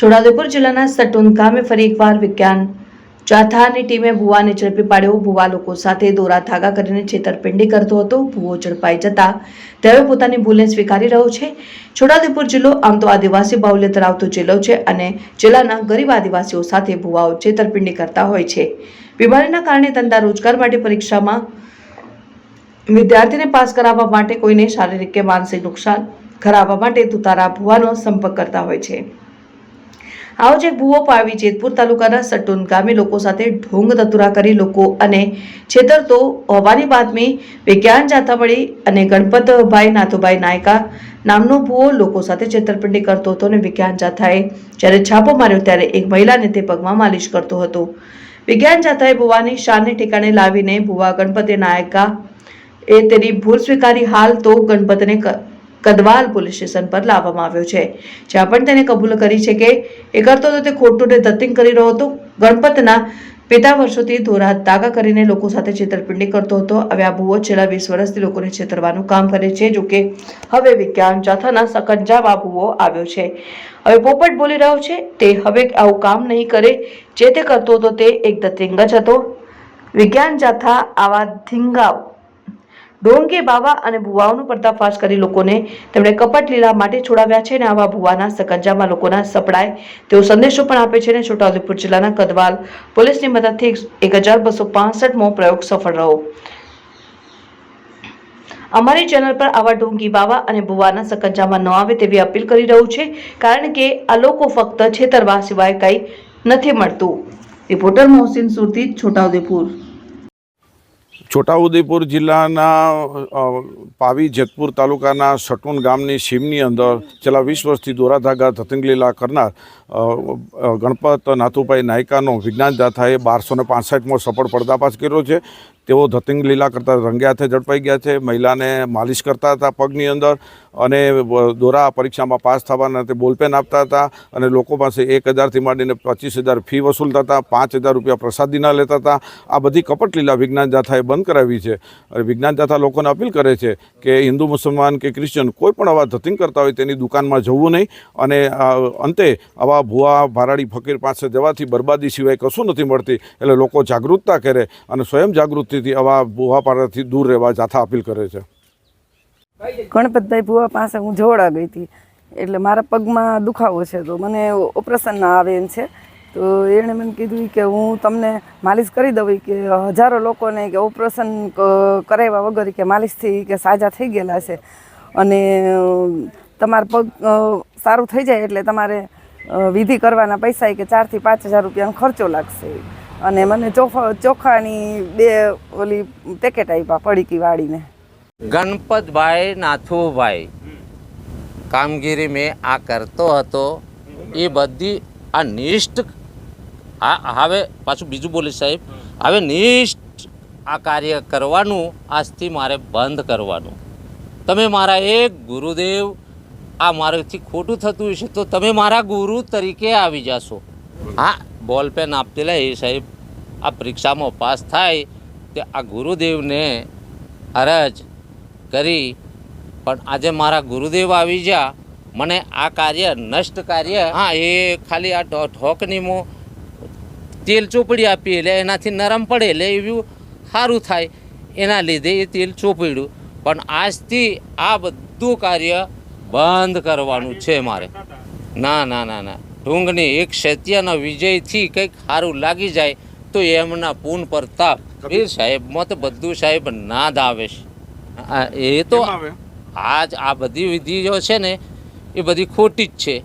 છોટાઉદેપુર જિલ્લાના સટુન ગામે ફરી એકવાર વિજ્ઞાન જાથાની ટીમે ભુવાને ઝડપી પાડ્યો. ભુવા લોકો સાથે દોરા ધાગા કરીને છેતરપિંડી કરતો હતો. ભુવો ઝડપાઈ જતા તેઓ પોતાની ભૂલને સ્વીકારી રહ્યો છે. છોટાઉદેપુર જિલ્લો આમ તો આદિવાસી બાહુલ્ય ધરાવતો જિલ્લો છે અને જિલ્લાના ગરીબ આદિવાસીઓ સાથે ભુવાઓ છેતરપિંડી કરતા હોય છે. બીમારીના કારણે ધંધા રોજગાર માટે પરીક્ષામાં વિદ્યાર્થીને પાસ કરાવવા માટે કોઈને શારીરિક કે માનસિક નુકસાન કરાવવા માટે તુતારા ભુવાનો સંપર્ક કરતા હોય છે. આવો જ એક ભુવો પાવી જેતપુર તાલુકાના સટુન ગામે લોકો સાથે ઢોંગ ધતુરા કરી લોકો અને છેતરતો હોવાની બાતમી વિજ્ઞાન જાથા મળી અને ગણપતભાઈ નાથુભાઈ નાયકા નામનો ભુવો લોકો સાથે છેતરપિંડી કરતો હતો અને વિજ્ઞાન જાથાએ જ્યારે છાપો માર્યો ત્યારે એક મહિલાને તે પગમાં માલિશ કરતો હતો. વિજ્ઞાન જાથાએ ભુવાની શાનને ઠેકાણે લાવીને ભુવા ગણપતિ નાયકા એ તેની ભૂલ સ્વીકારી હાલ તો ગણપતને કદવાલ પોલીસ સ્ટેશન પર લાવવામાં આવ્યો છે. જ્યાં પણ તેને કબૂલ કરી છે કે એ કરતો હતો તે ખોટું ને ધતિંગ કરી રહ્યો હતો. ગણપતના પિતા વર્ષોથી ધોરા તાગા કરીને લોકો સાથે છેતરપિંડી કરતો હતો. હવે આ ભૂવો છેલ્લા વીસ વર્ષથી લોકોને છેતરવાનું કામ કરે છે. જો કે હવે વિજ્ઞાન જાથાના સકંજામાં આ ભૂવો આવ્યો છે. હવે પોપટ બોલી રહ્યો છે તે હવે આવું કામ નહીં કરે. જે તે કરતો હતો તે એક ધતિંગ જ હતો. વિજ્ઞાન જાથા આવા ધીંગાવ ડોંગે બાવા અને ભુવાઓનું પર્દાફાશ કરી લોકોને તેમણે કપટ લીલા માટે છોડાવ્યા છે અને આવા ભુવાના સકંજામાં લોકોના સપડાય તેવો સંદેશો પણ આપે છે અને છોટાઉદેપુર જિલ્લાના કદવાલ પોલીસની મદદથી એક હજાર બસો પાસઠમો પ્રયોગ સફળ રહ્યો. અમારી ચેનલ પર આવા ઢોંગી બાવા અને ભુવાના સકંજામાં ન આવે તેવી અપીલ કરી રહ્યું છે, કારણ કે આ લોકો ફક્ત છેતરવા સિવાય કંઈ નથી મળતું. રિપોર્ટર મોહસિન સુરતી, છોટાઉદેપુર. છોટાઉદેપુર જિલ્લાના પાવી જેતપુર તાલુકાના સટુન ગામની સીમની અંદર છેલ્લા વીસ વર્ષથી દોરાધાગા ધતિંગલીલા કરનાર ગણપત નાથુભાઈ નાયકાનો વિજ્ઞાન દાથાએ બારસો ને પાસઠમો સફળ પર્દાફાશ કર્યો છે. તેઓ ધતિંગ લીલા કરતા રંગે હાથે ઝડપાઈ ગયા છે. મહિલાને માલિશ કરતા હતા પગની અંદર અને દોરા પરીક્ષામાં પાસ થવાના તે બોલપેન આપતા હતા અને લોકો પાસે એક હજારથી માંડીને પચીસ હજાર ફી વસૂલતા હતા પાંચ હજાર રૂપિયા પ્રસાદીના લેતા હતા. આ બધી કપટ લીલા વિજ્ઞાન જાથાએ બંધ કરાવી છે. અને વિજ્ઞાન જાથા લોકોને અપીલ કરે છે કે હિન્દુ, મુસલમાન કે ક્રિશ્ચન કોઈ પણ આવા ધતિંગ કરતા હોય તેની દુકાનમાં જવું નહીં અને અંતે આવા ભુવા ભારાડી ફકીર પાસે જવાથી બરબાદી સિવાય કશું નથી મળતી. એટલે લોકો જાગૃતતા કરે અને સ્વયં જાગૃતિથી આવા ભૂવા પારાથી દૂર રહેવા જાથા અપીલ કરે છે. ગણપતભાઈ ભુવા પાસે હું જોડા ગઈ હતી. એટલે મારા પગમાં દુખાવો છે તો મને ઓપરેશન ના આવે એમ છે. તો એણે મને કીધું કે હું તમને માલિશ કરી દઉં કે હજારો લોકોને કે ઓપરેશન કરાવ્યા વગર કે માલિશથી કે સાજા થઈ ગયેલા છે. અને તમારા પગ સારું થઈ જાય એટલે તમારે વિધિ કરવાના પૈસા કે ચારથી પાંચ હજાર રૂપિયાનો ખર્ચો લાગશે. અને મને ચોખા ચોખાની બે ઓલી પેકેટ આપ્યા પડીકી વાળીને. ગણપતભાઈ નાથુભાઈ. કામગીરી મેં આ કરતો હતો. એ બધી આ નિષ્ઠ આ હવે પાછું બીજું બોલી સાહેબ. હવે નિષ્ઠ આ કાર્ય કરવાનું આજથી મારે બંધ કરવાનું. તમે મારા એક ગુરુદેવ આ મારાથી ખોટું થતું હશે તો તમે મારા ગુરુ તરીકે આવી જાશો. હા, બોલ પેન લે એ સાહેબ. આ પરીક્ષામાં પાસ થાય તે આ ગુરુદેવને અરજ કરી, પણ આજે મારા ગુરુદેવ આવી ગયા. મને આ કાર્ય, નષ્ટ કાર્ય, હા, એ ખાલી આ ઠોકની ઢોકનીમાં તેલ ચોપડી આપી, એટલે એનાથી નરમ પડે, એટલે એવું સારું થાય. એના લીધે એ તેલ ચોપડ્યું. પણ આજથી આ બધું કાર્ય બંધ કરવાનું છે મારે. ના ના ના ના. ઢૂંગની એક સત્યના વિજયથી કંઈક સારું લાગી જાય તો એમના પૂન પ્રતાપ એ સાહેબમાં તો બધું સાહેબ નાદ આવે છે. એ તો આજ આ બધી વિધિઓ છે ને એ બધી ખોટી જ છે.